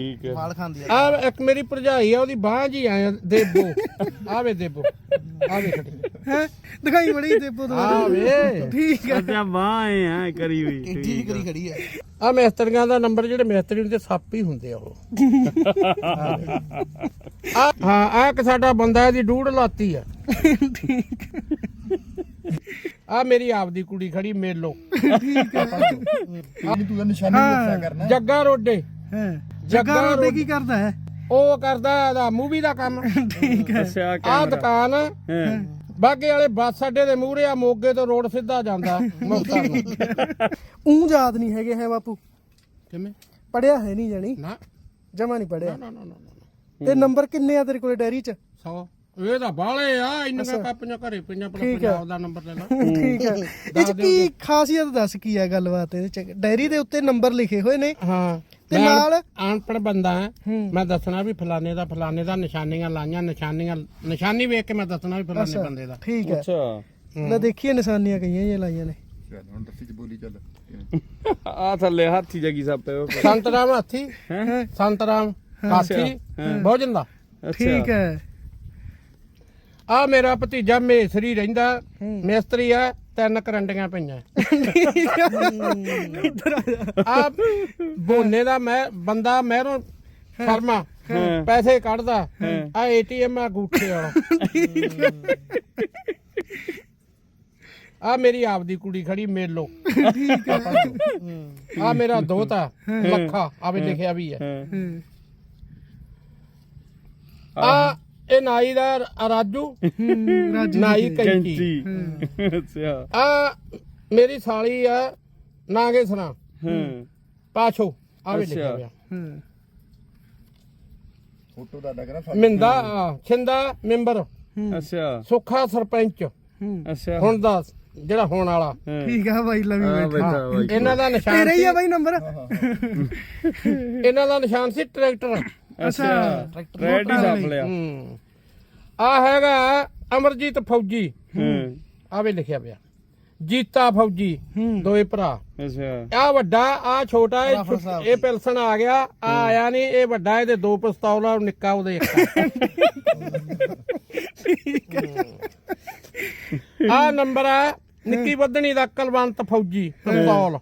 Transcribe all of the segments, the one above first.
ਠੀਕ ਹੈ। ਵਾਲ ਖਾਂਦੀ ਆ। ਆ ਇੱਕ ਮੇਰੀ ਭਰਜਾਈ ਆ ਉਹਦੀ ਬਾਂਹ ਜੀ ਆਇਆ ਦੇਬੋ। ਆਵੇ ਦੇਬੋ। ਆਵੇ ਖੜੀ ਹੈ? ਦਿਖਾਈ ਬੜੀ ਦੇਪੋ ਤੋਂ। ਆਵੇ। ਠੀਕ ਹੈ ਅੱਛਾ ਬਾਹ ਐ ਕਰੀ ਹੋਈ। ਜਿਹੀ ਕਰੀ ਖੜੀ ਆ। ਆ ਮਿਸਤਰੀਆਂ ਦਾ ਨੰਬਰ ਜਿਹੜੇ ਮਿਸਤਰੀ ਹੁੰਦੇ ਸੱਪ ਹੀ ਹੁੰਦੇ ਆ ਉਹ। ਆ ਹਾਂ ਆ ਇੱਕ ਸਾਡਾ ਬੰਦਾ ਇਹਦੀ ਡੂੜ ਲਾਤੀ ਆ। ਆ ਮੇਰੀ ਆਪਦੀ ਕੁੜੀ ਖੜੀ ਮੇਲੋ। ਠੀਕ ਹੈ ਤੂੰ ਤਾਂ ਨਿਸ਼ਾਨੀ ਦੱਸਿਆ ਕਰਨਾ। ਜੱਗਾ ਰੋਡੇ। ਹੈ। ਜੱਗਾ ਰੋਡ- ਕੀ ਕਰਦਾ ਹੈ? ਉਹ ਕਰਦਾ ਇਹਦਾ ਮੂਵੀ ਦਾ ਕੰਮ। ਠੀਕ ਹੈ। ਆ ਦੁਕਾਨ ਹਾਂ। ਬਾਗੇ ਵਾਲੇ ਬੱਸ ਅੱਡੇ ਦੇ ਮੂਹਰੇ ਆ ਮੋਗੇ ਤੋਂ ਰੋਡ ਸਿੱਧਾ ਜਾਂਦਾ ਮੁਕਤਸਰ ਨੂੰ ਉਹ ਯਾਦ ਨਹੀਂ ਹੈਗੇ ਹੈ ਬਾਪੂ। ਕਿਵੇਂ? ਪੜਿਆ ਹੈ ਨਹੀਂ ਜਾਣੀ। ਨਾ। ਜਮਾ ਨਹੀਂ ਪੜਿਆ। ਨਾ ਨਾ ਨਾ ਨਾ ਤੇ ਨੰਬਰ ਕਿੰਨੇ ਆ ਤੇਰੇ ਕੋਲੇ ਡੈਰੀ 'ਚ? 100 ਇਹ ਤਾਂ ਬਾਲੇ ਆ ਇੰਨੀਆਂ ਕਾਪੀਆਂ ਘਰੇ ਪਈਆਂ ਆਪਣਾ ਠੀਕ ਹੈ। ਪੰਜਾਬ ਦਾ ਨੰਬਰ ਲੈ ਲਾ। ਠੀਕ ਹੈ ਇਹ 'ਚ ਕੀ ਖਾਸੀਅਤ ਦੱਸ ਕੀ ਹੈ ਗੱਲਬਾਤ ਇਹਦੇ 'ਚ? ਡੈਰੀ ਦੇ ਉੱਤੇ ਨੰਬਰ ਲਿਖੇ ਹੋਏ ਨੇ। ਹਾਂ। ਤੇ ਮੈਂ ਨਾਲ? ਅਨਪੜ੍ਹ ਬੰਦਾ ਹਾਂ। ਹੂੰ। ਮੈਂ ਦੱਸਣਾ ਵੀ ਫਲਾਣੇ ਦਾ ਫਲਾਣੇ ਦਾ ਨਿਸ਼ਾਨੀਆਂ ਲਾਈਆਂ ਨਿਸ਼ਾਨੀਆਂ ਨਿਸ਼ਾਨੀ ਵੇਖ ਕੇ ਮੈਂ ਦੱਸਣਾ ਵੀ ਫਲਾਣੇ ਬੰਦੇ ਦਾ। ਠੀਕ ਹੈ ਅੱਛਾ। ਲੈ ਦੇਖੀਏ ਨਿਸ਼ਾਨੀਆਂ ਕਈਆਂ ਇਹ ਲਾਈਆਂ ਨੇ। ਚੱਲ ਹੁਣ ਦੱਸੀ ਚ ਬੋਲੀ ਚੱਲ। ਆ ਥੱਲੇ ਹਾਥੀ ਜਗੀ ਸੱਪ ਹੈ ਉਹ। ਸੰਤਰਾਮ ਹਾਥੀ। ਹੈ? ਸੰਤਰਾਮ ਹਾਥੀ। ਭੋਜਨ ਦਾ ਠੀਕ ਹੈ। ਆ ਮੇਰਾ ਭਤੀਜਾ ਮੇਸਰੀ ਰਹਿੰਦਾ। ਮਿਸਤਰੀ ਆ ਤਿੰਨ ਕਰੰਡੀਆਂ ਪਈਆਂ। ਇੱਧਰ ਆ ਆ ਬੋਨੇ ਦਾ ਮੈਂ ਬੰਦਾ ਮਹਿਰੋਂ ਸ਼ਰਮਾ ਹਾਂ। ਪੈਸੇ ਕੱਢਦਾ ਆ ਏਟੀਐਮ ਆ ਗੂਠੇ ਵਾਲਾ। ਆ ਮੇਰੀ ਆਪਦੀ ਕੁੜੀ ਖੜੀ ਮੇਲੋ। ਆ। ਮੇਰਾ ਦੋਤਾ ਲੱਖਾ ਆਵੇ ਲਿਖਿਆ ਵੀ ਹੈ ਹਾਂ ਹੂੰ। ਆ ਇਹ ਨਾਈ ਦਾ ਰ- ਰਾਜੂ? ਹੂੰ, ਰਾਜੂ ਨਾਈ। ਕੈਂਚੀ। ਕੈਂਚੀ। ਅੱਛਾ। ਆ ਮੇਰੀ ਸਾਲੀ ਆ ਨਾਗੇ ਸਨਾ ਹਾਂ। ਪਾਛੋ ਆਵੇ ਲਿਖਿਆ ਅੱਛਾ। ਹੋਇਆ। ਹੂੰ। ਫੋਟੋ ਦਾ ਡਗਰਾ ਮਿੰਦਾ ਆ, ਛਿੰਦਾ ਮੈਂਬਰ। ਅੱਛਾ। ਸੁੱਖਾ ਸਰਪੰਚ। ਹੂੰ। ਅੱਛਾ। ਹੁਣ ਦਾ ਜਿਹੜਾ ਹੋਣ ਵਾਲਾ। ਹਾਂ। ਠੀਕ ਆ ਬਾਈ ਲਵੀ ਆ ਬੈਠਾ। ਬੈਠਾ ਬਾਈ। ਇਹਨਾਂ ਦਾ ਨਿਸ਼ਾਨ ਤੇਰਾ ਹੀ ਸੀ। ਆ ਬਾਈ ਨੰਬਰ। ਇਹਨਾਂ ਦਾ ਨਿਸ਼ਾਨ ਸੀ ਟਰੈਕਟਰ। ਅੱਛਾ ਰੈਡੀ ਲਿਆ। ਹੂੰ। ਆ ਹੈਗਾ ਅਮਰਜੀਤ ਫੌਜੀ। ਹਾਂ। ਆਵੇ ਲਿਖਿਆ ਪਿਆ। ਜੀਤਾ ਫੌਜੀ। ਦੋਏ ਭਰਾ। ਅੱਛਾ। ਆ ਵੱਡਾ ਆ ਛੋਟਾ ਇਹ। ਇਹ ਪਿਲਸਣ ਆ ਗਿਆ। ਆ ਆਇਆ ਨਹੀਂ ਇਹ ਵੱਡਾ ਇਹਦੇ ਦੋ ਪਿਸਤੌਲ ਆ ਨਿੱਕਾ ਉਹਦੇ ਇੱਕ ਆ। ਨੰਬਰ ਆ ਨਿੱਕੀ ਵਧਣੀ ਦਾ ਕਲਵੰਤ ਫੌਜੀ ਪਿਸਤੌਲ।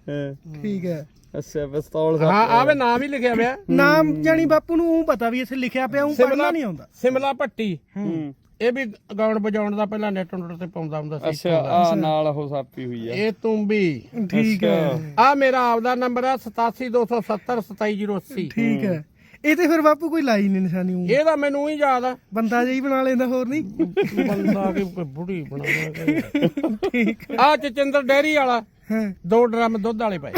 ਠੀਕ ਹੈ। ਅੱਛਾ ਪਿਸਤੌਲ ਹਾਂ ਆਵੇ ਨਾਮ ਹੀ ਲਿਖਿਆ ਪਿਆ। ਨਾਮ ਜਾਨੀ ਬਾਪੂ ਨੂੰ ਉਹ ਪਤਾ ਵੀ ਇੱਥੇ ਲਿਖਿਆ ਪਿਆ ਉਹ ਪੜਨਾ ਨਹੀਂ ਆਉਂਦਾ। ਸਿਮਲਾ ਭੱਟੀ। ਹੂੰ। ਇਹ ਵੀ ਗਾਉਣ ਵਜਾਉਣ ਦਾ ਪਹਿਲਾਂ ਨੈਟ ਨੁੱਟ ਤੇ ਪਾਉਂਦਾ ਹੁੰਦਾ ਸੀ ਅੱਛਾ ਆ ਨਾਲ ਉਹ ਸਾਪੀ ਹੋਈ ਆ। ਇਹ ਤੂੰ ਵੀ ਠੀਕ ਹੈ। ਆ ਮੇਰਾ ਆਪਦਾ ਨੰਬਰ ਆ 87270 27080 ਠੀਕ ਹੈ। ਇਹ ਤੇ ਫਿਰ ਬਾਪੂ ਕੋਈ ਲਾਈ ਨਹੀਂ ਨਿਸ਼ਾਨੀ ਊਂ। ਇਹਦਾ ਮੈਨੂੰ ਹੀ ਯਾਦ ਆ। ਬੰਦਾ ਜਿਹਾ ਹੀ ਬਣਾ ਲੈਂਦਾ ਹੋਰ ਨਹੀਂ ਬੰਦਾ ਕਿ ਬੁੜੀ ਬਣਾ ਆ ਚਚਿੰਦਰ ਡੈਰੀ ਵਾਲਾ। ਦੋ ਡਰਮ ਦੁੱਧ ਵਾਲੇ ਪਏ।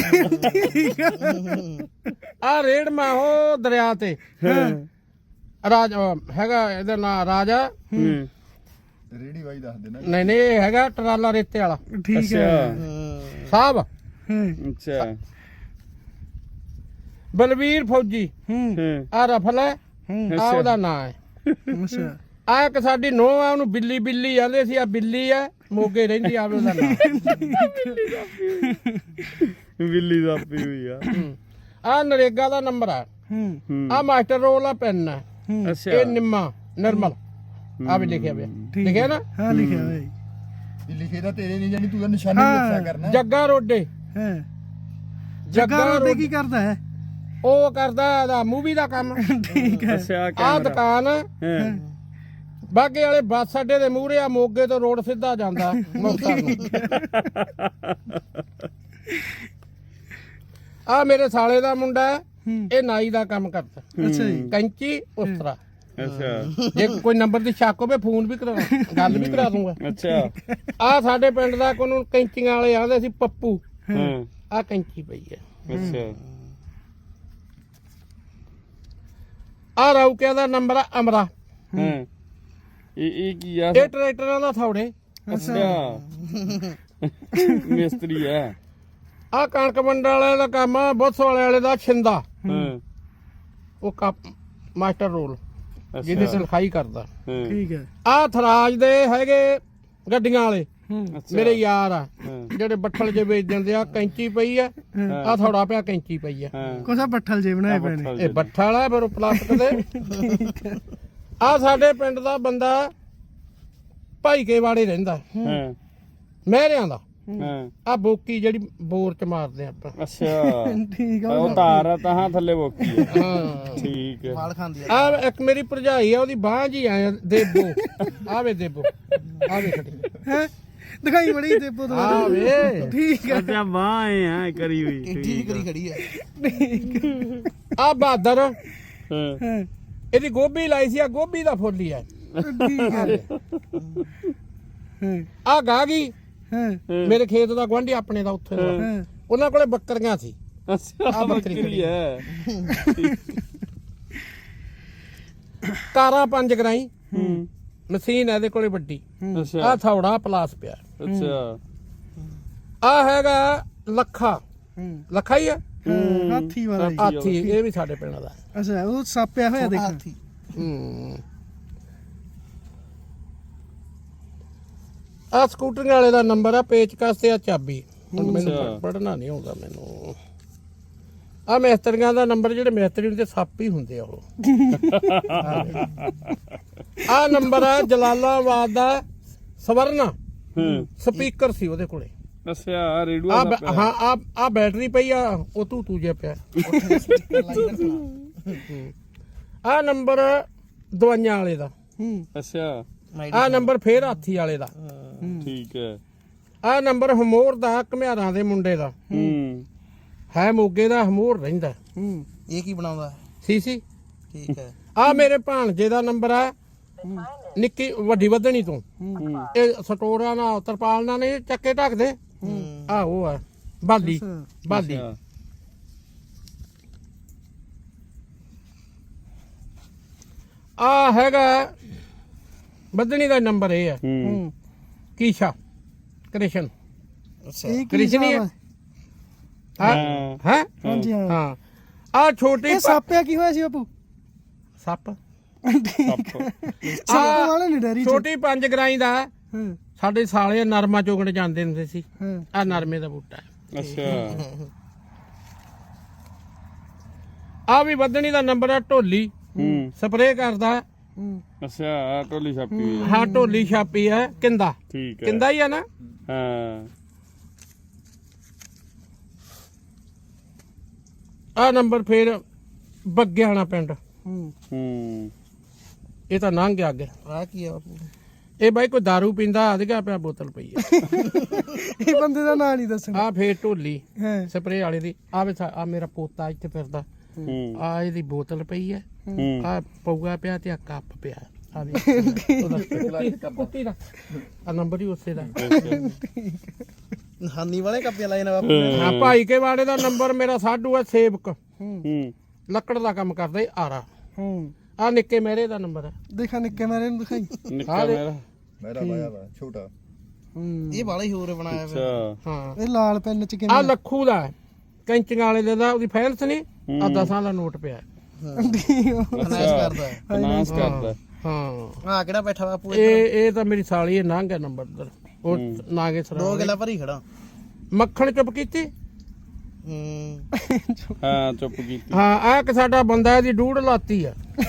ਆ ਰੇੜ ਮਾ ਉਹ ਦਰਿਆ ਤੇ। ਰਾਜ ਅਹ ਹੈਗਾ ਇਹਦਾ ਨਾਂ ਰਾਜਾ। ਹੂੰ ਰੇੜੀ ਵਾਈ ਦੱਸ ਦੇਣਾ। ਨਹੀਂ ਨਹੀਂ ਇਹ ਹੈਗਾ ਟਰਾਲਾ ਰੇਤੇ ਵਾਲਾ। ਠੀਕ ਹੈ। ਅੱਛਾ। ਸਾਹਿਬ ਹਾਂ ਅੱਛਾ। ਬਲਵੀਰ ਫੌਜੀ। ਹੂੰ। ਹਾਂ ਆ ਰਫਲ ਹੈ। ਹੂੰ ਆ ਉਹਦਾ ਨਾਂ ਹੈ। ਅੱਛਾ। ਆ ਇੱਕ ਸਾਡੀ ਨੋਹ ਆ ਉਹਨੂੰ ਬਿੱਲੀ ਬਿੱਲੀ ਆਂਦੇ ਸੀ ਆ ਬਿੱਲੀ ਆ ਮੋਗੇ ਰਹਿੰਦੀ ਆਵੇ ਉਹਦਾ ਨਾਂ। ਬਿੱਲੀ ਸਾਪੀ ਹੋਈ ਆ। ਆ ਨਰੇਗਾ ਦਾ ਨੰਬਰ ਆ। ਆ ਮਾਸਟਰ ਰੋਲ ਆ ਪੈਨ ਆ। ਅੱਛਾ। ਇਹ ਨਿੰਮਾ ਨਰਮਲ। ਆ ਵੀ ਲਿਖਿਆ ਪਿਆ। ਠੀਕ ਲਿਖਿਆ ਨਾ? ਹਾਂ ਲਿਖਿਆ ਹੋਇਆ ਜੀ। ਇਹ ਲਿਖੇ ਤਾਂ ਤੇਰੇ ਨਹੀਂ ਜਾਨੀ ਤੂੰ ਤਾਂ ਨਿਸ਼ਾਨੀ। ਦੱਸਿਆ ਕਰਨਾ। ਜੱਗਾ ਰੋਡੇ। ਹਾਂ। ਜੱਗਾ ਰੋਡੇ ਕੀ ਕਰਦਾ ਹੈ? ਉਹ ਕਰਦਾ ਇਹਦਾ ਮੂਵੀ ਦਾ ਕੰਮ। ਠੀਕ ਹੈ। ਅੱਛਾ ਆ ਦੁਕਾਨ ਹਾਂ। ਬਾਗੇ ਵਾਲੇ ਬੱਸ ਅੱਡੇ ਦੇ ਮੂਹਰੇ ਆ ਮੋਗੇ ਤੋਂ ਰੋਡ ਸਿੱਧਾ ਜਾਂਦਾ ਮੁਕਤਸਰ ਨੂੰ। ਆ ਮੇਰੇ ਸਾਲੇ ਦਾ ਮੁੰਡਾ ਹੈ, ਇਹ ਨਾਈ ਦਾ ਕੰਮ ਕਰਦਾ। ਅੱਛਾ ਜੀ। ਕੈਂਚੀ ਉਸਤਰਾ ਅੱਛਾ। ਜੇ ਕੋਈ ਨੰਬਰ ਦੀ ਸ਼ੱਕ ਹੋਵੇ ਫੋਨ ਵੀ ਕਰਾ ਗੱਲ ਵੀ ਕਰਾ ਦੂੰਗਾ। ਅੱਛਾ। ਆ ਸਾਡੇ ਪਿੰਡ ਦਾ ਕੋਈ ਨੂੰ ਕੈਂਚੀਆਂ ਵਾਲੇ ਆਂਦੇ ਸੀ ਪੱਪੂ। ਹਾਂ। ਆ ਕੈਂਚੀ ਪਈ ਹੈ। ਅੱਛਾ। ਆ ਰੌਕਿਆਂ ਦਾ ਨੰਬਰ ਆ ਅਮਰਾ। ਹਾਂ। ਇਹ ਇਹ ਕੀ ਆ? ਇਹ ਟਰੈਕਟਰਾਂ ਦਾ ਥੌੜੇ ਅੱਛਾ। ਮਿਸਤਰੀ ਆ। ਆ ਕਣਕ ਮੰਡਲ ਵਾਲੇ ਦਾ ਕੰਮ ਆ ਬੁੱਸ ਵਾਲੇ ਵਾਲੇ ਦਾ ਛਿੰਦਾ। ਹਾਂ। ਉਹ ਕੱਪ ਮਾਸਟਰ ਰੋਲ ਜਿਹਦੇ ਤੇ ਲਿਖਾਈ ਕਰਦਾ ਠੀਕ ਹੈ। ਆ ਥਰਾਜ ਦੇ ਹੈਗੇ ਗੱਡੀਆਂ ਵਾਲੇ। ਮੇਰੇ ਯਾਰ ਆ। ਜਿਹੜੇ ਬੱਠਲ ਜੇ ਵੇਚ ਦਿੰਦੇ ਆ ਕੈਂਚੀ ਪਈ ਆ। ਆ ਥੋੜਾ ਪਿਆ ਕੈਂਚੀ ਪਈ ਆ। ਕੋਸਾ ਬੱਠਲ ਜੇ ਬਣਾਏ ਪਏ ਨੇ। ਇਹ ਬੱਠਲ ਆ ਫਿਰ ਉਹ ਪਲਾਸਟਿਕ ਦੇ। ਆ ਸਾਡੇ ਪਿੰਡ ਦਾ ਬੰਦਾ ਭਾਈ ਕੇ ਵਾੜੇ ਰਹਿੰਦਾ। ਹਾਂ। ਮਹਿਰਿਆਂ ਦਾ। ਹਾਂ। ਆ ਬੋਕੀ ਜਿਹੜੀ ਬੋਰ ਚ ਮਾਰਦੇ ਆਪਾਂ। ਅੱਛਾ। ਠੀਕ ਆ ਉਹ ਤਾਰ ਆ ਤਾਂ ਥੱਲੇ ਬੋਕੀ ਹੈ ਹਾਂ। ਠੀਕ ਹੈ ਵਾਲ ਖਾਂਦੀ ਆ। ਆ ਇੱਕ ਮੇਰੀ ਭਰਜਾਈ ਆ ਉਹਦੀ ਬਾਂਹ ਜੀ ਆਇਆ ਦੇਬੋ। ਆਵੇ ਦੇਬੋ। ਆਵੇ ਖੜੀ ਹੈ? ਦਿਖਾਈ ਬੜੀ ਤੇ। ਪੁੱਤ ਆਵੇ ਠੀਕ ਆ। ਅੱਛਾ ਬਾਹ ਐ ਆ ਕਰੀ ਹੋਈ। ਇੰਟੀ ਦੀ ਕਰੀ ਖੜੀ ਆ। ਆ। ਬਹਾਦਰ ਹਾਂ। ਹਾਂ। ਇਹਦੀ ਗੋਭੀ ਲਾਈ ਸੀ ਆ ਗੋਭੀ ਦਾ ਫੁੱਲ ਹੀ ਆ ਠੀਕ ਆ ਹਾਂ। ਆ ਗਾਗੀ ਹਾਂ ਮੇਰੇ ਖੇਤ ਦਾ ਗਵਾਂਢੀ ਆਪਣੇ ਦਾ ਉੱਥੇ ਦਾ। ਉਹਨਾਂ ਕੋਲੇ ਬੱਕਰੀਆਂ ਸੀ। ਅੱਛਾ ਬੱਕਰੀ ਹੈ। ਕਾਰਾਂ ਪੰਜ ਗਰਾਈ। ਹੂੰ। ਮਸ਼ੀਨ ਇਹਦੇ ਕੋਲੇ ਵੱਡੀ। ਅੱਛਾ। ਆ ਥੌੜਾ ਪਲਾਸ ਪਿਆ। ਅੱਛਾ। ਆ ਹੈਗਾ ਲੱਖਾ। ਹੂੰ। ਲੱਖਾ ਹੀ ਆ ਹਾਂ, ਹਾਥੀ ਵਾਲਾ ਜੀ। ਹਾਥੀ ਇਹ ਵੀ ਸਾਡੇ ਪਿੰਡ ਦਾ। ਅੱਛਾ ਉਹ ਸਾਪਿਆ ਹੋਇਆ ਦੇਖ ਹਾਥੀ। ਹੂੰ। ਆ ਸਕੂਟਰ ਵਾਲੇ ਦਾ ਨੰਬਰ ਆ ਪੇਚਕਸ ਤੇ ਆ ਚਾਬੀ। ਹੁਣ ਮੈਨੂੰ। ਪੜਨਾ ਨਹੀਂ ਆਉਂਦਾ ਮੈਨੂੰ। ਆ ਮਿਸਤਰੀਆਂ ਦਾ ਨੰਬਰ ਜਿਹੜੇ ਮਿਸਤਰੀ ਹੁੰਦੇ ਸੱਪ ਹੀ ਹੁੰਦੇ ਆ ਉਹ। ਆ ਨੰਬਰ ਆ ਜਲਾਲਾਬਾਦ ਦਾ ਸਵਰਨਾ। ਹੂੰ। ਸਪੀਕਰ ਸੀ ਉਹਦੇ ਕੋਲੇ। ਅੱਛਾ ਰੇਡੂਆ ਆ ਪਿਆ। ਹਾਂ ਆ ਆ ਬੈਟਰੀ ਪਈ ਆ ਉਹ ਤੂੰ ਤੂੰ ਜੇ ਪਿਆ। ਆ ਨੰਬਰ ਦਵਾਈਆਂ ਵਾਲੇ ਦਾ। ਹੂੰ ਅੱਛਾ ਆ ਨੰਬਰ ਫੇਰ ਹਾਥੀ ਵਾਲੇ ਦਾ। ਠੀਕ ਹੈ। ਆ ਨੰਬਰ ਹਮੋਰ ਦਾ ਘਮਿਆਰਾਂ ਦੇ ਮੁੰਡੇ ਦਾ। ਹੂੰ। ਹੈ ਮੋਗੇ ਦਾ ਹਮੋਰ ਰਹਿੰਦਾ ਹੂੰ। ਇਹ ਕੀ ਬਣਾਉਂਦਾ ਸੀ ਸੀ। ਠੀਕ ਹੈ। ਆ ਮੇਰੇ ਭਾਣਜੇ ਦਾ ਨੰਬਰ ਆ ਨਿੱਕੀ ਵੱਡੀ ਵਧਣੀ ਤੋਂ। ਇਹ ਸਟੋਰਾਂ ਨਾਲ ਤਰਪਾਲ ਨਾਲ ਨਹੀਂ ਚੱਕੇ ਢੱਕਦੇ। ਆ ਉਹ ਆ ਬਾਲੀ। ਬਾਲੀ ਅੱਛਾ। ਆ ਹੈਗਾ ਵਧਣੀ ਦਾ ਨੰਬਰ ਇਹ ਆ ਹੂੰ ਹੂੰ ਕੀਸ਼ਾ ਕ੍ਰਿਸ਼ਨ ਅੱਛਾ ਇਹ ਕੀ ਕ੍ਰਿਸ਼ਨੀ ਹਿਸਾਬ ਹੈ ਆ? ਹਾਂ ਹੈ ਹਾਂਜੀ ਹਾਂ ਹਾਂ ਆ ਛੋਟੀ ਇਹ ਸਾਪਿਆ ਕੀ ਹੋਇਆ ਸੀ ਬਾਪੂ ਸੱਪ ਸੱਪ ਸਾਪ ਵਾਲੇ ਨੇ ਡੈਰੀ ਚ ਛੋਟੀ ਪੰਜ ਗਰਾਈ ਦਾ ਹਾਂ। ਸਾਡੇ ਸਾਲੇ ਨਰਮਾ ਚੋਗਣ ਜਾਂਦੇ ਹੁੰਦੇ ਸੀ। ਹਾਂ। ਆ ਨਰਮੇ ਦਾ ਬੂਟਾ ਹੈ। ਅੱਛਾ। ਆ ਵੀ ਵਧਣੀ ਦਾ ਨੰਬਰ ਆ ਢੋਲੀ। ਹੂੰ। ਸਪਰੇਅ ਕਰਦਾ ਹੂੰ। ਅੱਛਾ ਆ ਟੋਲੀ ਛਾਪੀ ਹੋਈ ਹੈ। ਹਾਂ ਢੋਲੀ ਛਾਪੀ ਹੈ ਕਿੰਦਾ। ਠੀਕ ਹੈ। ਕਿੰਦਾ ਹੀ ਆ ਨਾ। ਹਾਂ। ਆ ਨੰਬਰ ਫੇਰ ਬੱਗਿਆਣਾ ਪਿੰਡ। ਹੂੰ। ਹੂੰ। ਇਹ ਤਾਂ ਲੰਘ ਗਿਆ ਅੱਗੇ। ਆ ਕੀ ਆ ਬਾਪੂ? ਇਹ ਬਾਈ ਕੋਈ दारू ਪੀਂਦਾ ਆ ਗਿਆ ਪਿਆ ਬੋਤਲ ਪਈ ਹੈ ਇਹ ਬੰਦੇ ਦਾ ਨਾਂ ਨਹੀਂ ਦੱਸਣਾ। ਆ ਫੇਰ ਢੋਲੀ ਹਾਂ। ਸਪਰੇਅ ਵਾਲੇ ਦੀ। ਆ ਵੇ ਆ ਮੇਰਾ ਪੋਤਾ ਇੱਥੇ ਫਿਰਦਾ। ਹੂੰ। ਆ ਇਹਦੀ ਬੋਤਲ ਪਈ ਹੈ ਹੂੰ। ਆ ਪਊਆ ਪਿਆ ਤੇ ਆ ਕੱਪ ਪਿਆ। ਆ ਵੀ ਉਹਦਾ ਕੁੱਤੀ ਦਾ। ਆ ਨੰਬਰ ਹੀ ਉਸੇ ਦਾ। ਹਾਨੀ ਵਾਲੇ ਕੱਪੇ ਲਾਏ ਨੇ ਬਾਪੂ। ਹਾਂ। ਭਾਈ ਕੇ ਵਾੜੇ ਦਾ ਨੰਬਰ ਮੇਰਾ ਸਾਡੂ ਹੈ ਸੇਵਕ। ਹੂੰ। ਹੂੰ। ਲੱਕੜ ਦਾ ਕੰਮ ਕਰਦਾ ਈ ਆਰਾ। ਹੂੰ। ਆ ਨਿੱਕੇ ਮੇਰੇ ਦਾ ਨੰਬਰ ਹੈ। ਦੇਖਾ ਨਿੱਕੇ ਮਾਰੇ ਨੂੰ ਦਿਖਾਈ। ਨਿੱਕਾ ਮੇਰਾ ਮੇਰਾ ਬਾਇਆ ਵਾ ਛੋਟਾ। ਹੂੰ। ਇਹ ਵਾਲਾ ਹੀ ਹੋਰ ਬਣਾਇਆ ਫਿਰ ਅੱਛਾ ਹਾਂ। ਇਹ ਲਾਲ ਪੈਨ ਚ ਆ ਕਿਵੇਂ ਲੱਖੂ ਦਾ ਹੈ। ਕੈਂਚੀਆਂ ਵਾਲੇ ਦੇ ਦਾ ਉਹਦੀ ਫੈਨਸ ਨਹੀਂ ਆ ਦਸਾਂ ਦਾ ਨੋਟ ਪਿਆ ਫਾਈਨਾਂਸ ਕਰਦਾ ਹੈ। ਫਾਈਨਾਂਸ ਕਰਦਾ ਹਾਂ। ਆ ਕਿਹੜਾ ਬੈਠਾ ਬਾਪੂ ਇਹ ਇਹ ਤਾਂ ਮੇਰੀ ਸਾਲੀ ਹੈ ਨੰਗ ਹੈ ਨੰਬਰ ਦਰ ਉਹ ਨਾਗੇ ਦੋ ਸਰਾ ਗੱਲਾਂ ਭਰੀ ਖੜਾ। ਮੱਖਣ ਚੁੱਪ ਕੀਤੀ? ਹੂੰ। ਹਾਂ ਚੁੱਪ ਕੀਤੀ। ਹਾਂ ਆ ਇੱਕ ਸਾਡਾ ਬੰਦਾ ਇਹਦੀ ਡੂੜ ਲਾਤੀ ਆ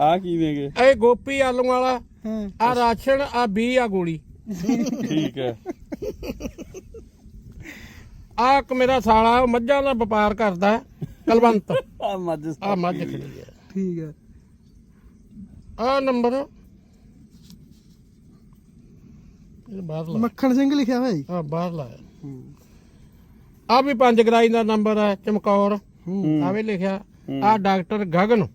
ਆ ਕੀ ਦੇਗੇ ਇਹ ਗੋਪੀ ਆਲੂ ਵਾਲਾ ਹਾਂ। ਆ ਰਾਸ਼ਨ ਆ 20 ਆ ਗੋਲੀ। ਠੀਕ ਹੈ। ਆ ਇੱਕ ਮੇਰਾ ਸਾਲਾ ਉਹ ਮੱਝਾਂ ਦਾ ਵਪਾਰ ਕਰਦਾ ਹੈ, ਕਲਵੰਤ। ਆ ਮੱਝ ਆ ਮੱਝ ਖੜੀ ਹੈ। ਠੀਕ ਹੈ। ਆ ਨੰਬਰ। ਇਹ ਬਾਹਰ ਲਾ। ਮੱਖਣ ਸਿੰਘ ਲਿਖਿਆ ਹੋਇਆ ਜੀ। ਆ ਬਾਹਰ ਲਾਇਆ। ਆ ਵੀ ਪੰਜ ਗਰਾਈ ਦਾ ਨੰਬਰ ਹੈ ਚਮਕੌਰ। ਆ ਵੀ ਲਿਖਿਆ। ਆ ਡਾਕਟਰ ਗਗਨ।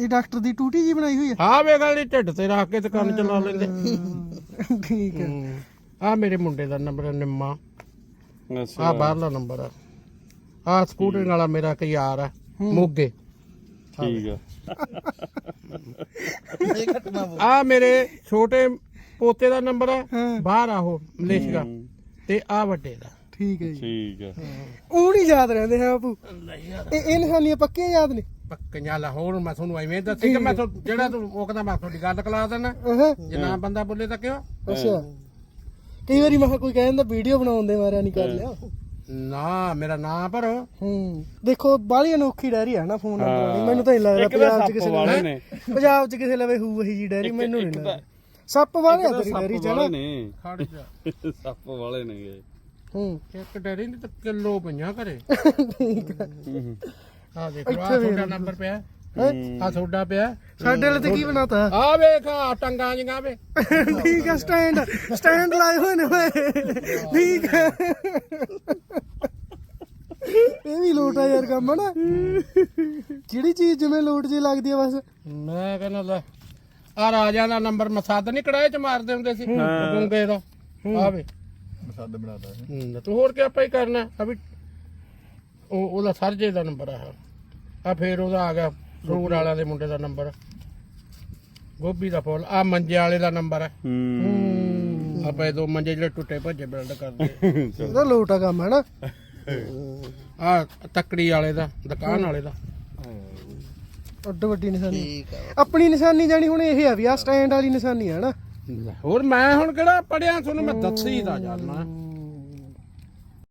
ਇਹ ਡਾਕਟਰ ਦੀ ਟੂਟੀ ਜੀ ਬਣਾਈ ਹੋਈ ਆ। ਵੇ ਗੱਲ ਢਿੱਡ ਤੇ ਰੱਖ ਕੇ ਤੇ ਕੰਨ ਚਲਾ ਲੈਂਦੇ। ਹੈ ਠੀਕ ਹੈ। ਆ ਮੇਰੇ ਮੁੰਡੇ ਦਾ ਨੰਬਰ ਹੈ ਨਿੰਮਾ। ਆ ਬਾਹਰਲਾ ਨੰਬਰ ਆ। ਆ ਸਕੂਟਰ ਵਾਲਾ ਮੇਰਾ ਇੱਕ ਯਾਰ ਆ ਮੋਗੇ। ਠੀਕ ਹੈ। ਇਹ ਘਟਨਾ ਬੋ ਆ ਮੇਰੇ ਛੋਟੇ ਪੋਤੇ ਦਾ ਨੰਬਰ ਹੈ ਹਾਂ। ਬਾਹਰ ਆ ਉਹ ਮਲੇਸ਼ੀਆ। ਹੂੰ, ਤੇ ਆ ਵੱਡੇ ਦਾ। ਠੀਕ ਹੈ ਜੀ। ਠੀਕ ਹੈ। ਉਹ ਨਹੀਂ ਯਾਦ ਰਹਿੰਦੇ ਹੈ ਬਾਪੂ। ਇਹ ਇਹ ਨਿਸ਼ਾਨੀਆਂ ਪੱਕੀਆਂ ਯਾਦ ਨੇ? ਪੱਕੀਆਂ ਲਾਹੌਰ ਮੈਂ ਤੁਹਾਨੂੰ ਐਵੇਂ ਦੱਸੀ ਕਿ ਮੈਂ ਤੁਹਾਨੂੰ- ਜਿਹੜਾ ਤੂੰ ਉਹ ਕਹਿੰਦਾ ਮੈਂ ਤੁਹਾਡੀ ਗੱਲ ਕਲਾ ਦੇਣਾ ਅਹਾਂ, ਜੇ ਨਾ ਬੰਦਾ ਬੋਲੇ ਤਾਂ ਕਿਉਂ? ਅੱਛਾ। ਕਈ ਵਾਰੀ ਮੈਂ ਕਿਹਾ ਕੋਈ ਕਹਿੰਦਾ ਵੀਡੀਓ ਬਣਾਉਣ ਦੇ ਮਾਰਿਆ ਨਹੀਂ ਕਰ ਲਿਆ। ਨਾ ਮੇਰਾ ਨਾਂ ਭਰੋ ਹੂੰ। ਦੇਖੋ ਬਾਲੀ ਅਨੋਖੀ ਡੈਰੀ ਹੈ ਨਾ ਫੋਨ ਨੰਬਰ ਮੈਨੂੰ ਤਾਂ ਨਹੀਂ ਲੱਗਦਾ ਇੱਕ ਤਾਂ ਪੰਜਾਬ 'ਚ ਸੱਪ ਕਿਸੇ ਵਾਲੇ ਨੇ ਨੇ। ਪੰਜਾਬ 'ਚ ਕਿਸੇ ਲਵੇ ਹੂ ਇਹੀ ਜੀ ਡੈਰੀ ਮੈਨੂੰ ਨਹੀਂ ਲੱਗਦਾ। ਸੱਪ ਵਾਲੇ ਆ ਤੇਰੀ ਡੈਰੀ 'ਚ ਵਾਲੇ ਨਾ? ਨੇ। ਖੜ ਜਾ। ਸੱਪ ਵਾਲੇ ਨੇਗੇ। ਹੂੰ। ਇੱਕ ਡੈਰੀ ਨਹੀਂ ਤਾਂ ਕਿਲੋ ਪਈਆਂ ਘਰੇ। ਠੀਕ ਆ। ਆ ਦੇਖੋ ਆ ਤੁਹਾਡਾ ਨੰਬਰ ਪਿਆ। ਆ ਤੁਹਾਡਾ ਪਿਆ। ਸਾਡੇ ਵਾਲੇ ਤੇ ਕੀ ਬਣਾਤਾ? ਆ ਵੇਖ ਆ ਟੰਗਾਂ ਜਿਹੀਆਂ ਵੇ। ਠੀਕ ਆ ਸਟੈਂਡ ਸਟੈਂਡ ਲਾਏ ਹੋਏ ਨੇ ਓਏ। ਠੀਕ ਹੈ ਇਹ ਵੀ ਲੋਟ ਆ ਯਾਰ ਕੰਮ ਨਾ ਜਿਹੜੀ ਚੀਜ਼ ਜਿਵੇਂ ਲੋਟ ਜੀ ਲੱਗਦੀ ਆ ਬਸ? ਮੈਂ ਕਹਿੰਦਾ ਲੈ ਆ ਰਾਜਾ ਦਾ ਨੰਬਰ ਮਸਾਦ ਨਹੀਂ ਕੜਾਏ ਚ ਮਾਰਦੇ ਹੁੰਦੇ ਸੀ ਗੁੰਗੇ ਦਾ। ਆ ਵੇ। ਮਸਾਦ ਬਣਾਤਾ ਹੈ ਹੂੰ, ਤੂੰ ਹੋਰ ਕੀ ਆਪਾਂ ਹੀ ਕਰਨਾ? ਆ ਵੀ ਉਹ ਉਹਦਾ ਸਰਜੇ ਦਾ ਨੰਬਰ ਆ ਆ ਫੇਰ ਉਹਦਾ ਆ ਗਿਆ ਫਰੂਟ ਵਾਲਿਆਂ ਦੇ ਮੁੰਡੇ ਦਾ ਨੰਬਰ। ਗੋਭੀ ਦਾ ਫੁੱਲ। ਆ ਮੰਜੇ ਵਾਲੇ ਦਾ ਨੰਬਰ ਹੈ ਹੂੰ। ਆਪਾਂ ਇਹ ਦੋ ਮੰਜੇ ਜਿਹੜੇ ਟੁੱਟੇ ਭੱਜੇ ਬਿਲਡ ਕਰਦੇ। ਇਹਦਾ ਲੋਟ ਕੰਮ ਹੈ ਨਾ? ਆ ਤੱਕੜੀ ਵਾਲੇ ਦਾ ਦੁਕਾਨ ਵਾਲੇ ਦਾ। ਅੱਡ ਵੱਡੀ ਨਿਸ਼ਾਨੀ। ਠੀਕ ਆ। ਆਪਣੀ ਨਿਸ਼ਾਨੀ ਜਾਣੀ ਹੁਣ ਇਹ ਆ ਵੀ ਆ ਸਟੈਂਡ ਵਾਲੀ ਨਿਸ਼ਾਨੀ ਆ ਨਾ? ਹੋਰ ਮੈਂ ਹੁਣ ਕਿਹੜਾ ਪੜਿਆ ਤੁਹਾਨੂੰ ਮੈਂ ਦੱਸੀ ਦਾ ਜਾਨਾ